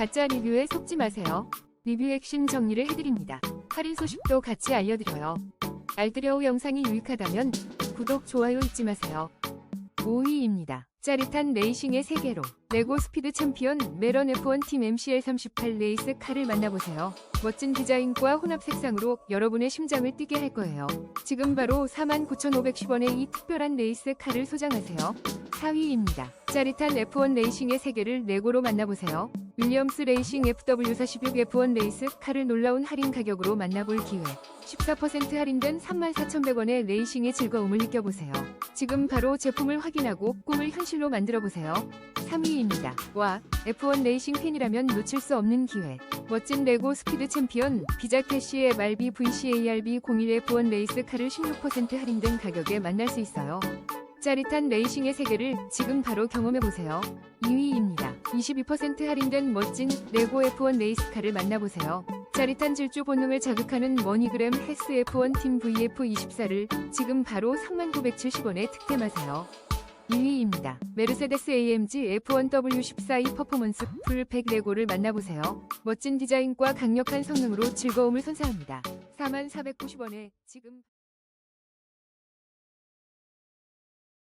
가짜 리뷰에 속지 마세요. 리뷰 핵심 정리를 해드립니다. 할인 소식도 같이 알려드려요. 알뜰여우 영상이 유익하다면 구독, 좋아요 잊지 마세요. 5위입니다. 짜릿한 레이싱의 세계로 레고 스피드 챔피언 메런 F1 팀 MCL38 레이스 카를 만나보세요. 멋진 디자인과 혼합 색상으로 여러분의 심장을 뛰게 할 거예요. 지금 바로 49,510원의 이 특별한 레이스 카를 소장하세요. 4위입니다. 짜릿한 F1 레이싱의 세계를 레고로 만나보세요. 윌리엄스 레이싱 FW46 F1 레이스 카를 놀라운 할인 가격으로 만나볼 기회. 14% 할인된 34,100원의 레이싱의 즐거움을 느껴보세요. 지금 바로 제품을 확인하고 꿈을 현실로 만들어보세요. 3위입니다. 와, F1 레이싱 팬이라면 놓칠 수 없는 기회. 멋진 레고 스피드 챔피언 비자 캐시의 말비 VCARB 01 F1 레이스 카를 16% 할인된 가격에 만날 수 있어요. 짜릿한 레이싱의 세계를 지금 바로 경험해보세요. 2위입니다. 22% 할인된 멋진 레고 F1 레이스카를 만나보세요. 짜릿한 질주 본능을 자극하는 머니그램 헤스 F1 팀 VF24를 지금 바로 3970원에 득템하세요. 2위입니다. 메르세데스 AMG F1 W14E 퍼포먼스 풀100 레고를 만나보세요. 멋진 디자인과 강력한 성능으로 즐거움을 선사합니다. 4490원에 지금